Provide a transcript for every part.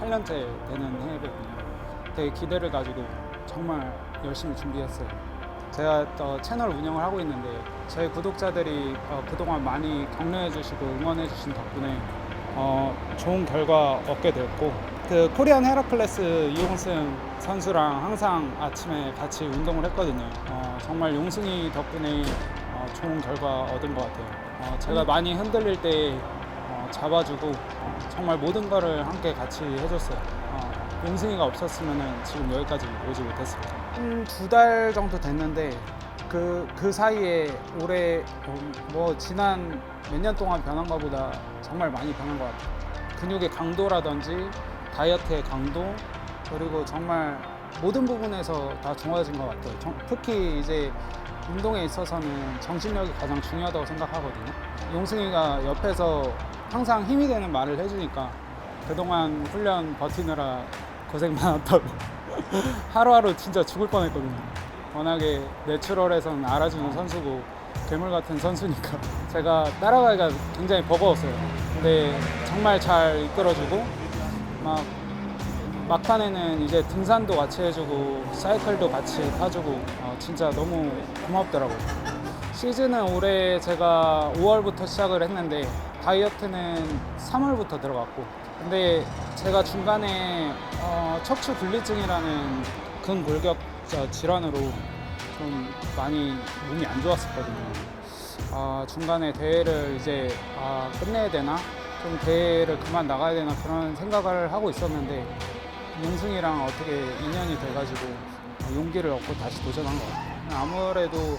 8년째 되는 해거든요. 되게 기대를 가지고 정말 열심히 준비했어요. 제가 어, 채널 운영을 하고 있는데 저희 구독자들이 어, 그동안 많이 격려해 주시고 응원해 주신 덕분에 어, 좋은 결과 얻게 됐고 그 코리안 헤라클레스 이용승 선수랑 항상 아침에 같이 운동을 했거든요. 어, 정말 용승이 덕분에 어, 좋은 결과 얻은 것 같아요. 어, 제가 많이 흔들릴 때 어, 잡아주고 어, 정말 모든 거를 함께 같이 해줬어요. 어, 용승이가 없었으면 지금 여기까지 오지 못했습니다. 한 두 달 정도 됐는데 그, 그 사이에 올해 어, 뭐 지난 몇 년 동안 변한 것보다 정말 많이 변한 것 같아요. 근육의 강도라든지 다이어트의 강도 그리고 정말 모든 부분에서 다 좋아진 것 같아요. 정- 특히 이제 운동에 있어서는 정신력이 가장 중요하다고 생각하거든요. 용승이가 옆에서 항상 힘이 되는 말을 해주니까 그동안 훈련 버티느라 고생 많았다고 하루하루 진짜 죽을 뻔했거든요. 워낙에 내추럴에서는 알아주는 선수고 괴물 같은 선수니까 제가 따라가기가 굉장히 버거웠어요. 근데 정말 잘 이끌어주고 막 막판에는 이제 등산도 같이 해주고 사이클도 같이 타주고 어, 진짜 너무 고맙더라고요. 시즌은 올해 제가 5월부터 시작을 했는데 다이어트는 3월부터 들어갔고 근데 제가 중간에 어, 척추 분리증이라는 근골격 질환으로 좀 많이 몸이 안 좋았었거든요. 아, 중간에 대회를 이제 아, 끝내야 되나? 좀 대회를 그만 나가야 되나 그런 생각을 하고 있었는데 용승이랑 어떻게 인연이 돼가지고 용기를 얻고 다시 도전한 것 같아요. 아무래도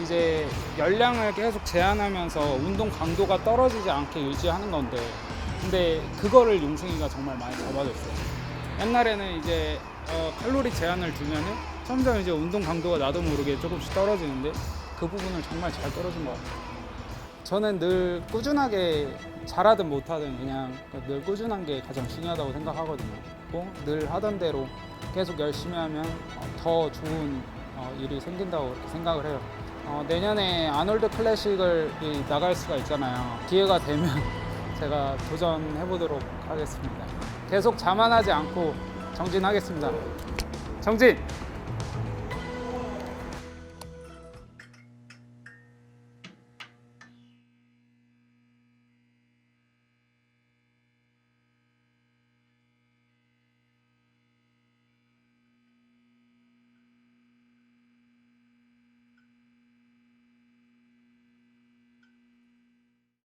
이제 열량을 계속 제한하면서 운동 강도가 떨어지지 않게 유지하는 건데 근데 그거를 용승이가 정말 많이 잡아줬어요. 옛날에는 이제 어, 칼로리 제한을 두면은 점점 이제 운동 강도가 나도 모르게 조금씩 떨어지는데 그 부분을 정말 잘 떨어진 것 같아요. 저는 늘 꾸준하게 잘하든 못하든 그냥 늘 꾸준한 게 가장 중요하다고 생각하거든요. 늘 하던 대로 계속 열심히 하면 어, 더 좋은 어, 일이 생긴다고 생각을 해요. 어, 내년에 아놀드 클래식을 이 나갈 수가 있잖아요. 기회가 되면 제가 도전해 보도록 하겠습니다. 계속 자만하지 않고 정진하겠습니다. 정진!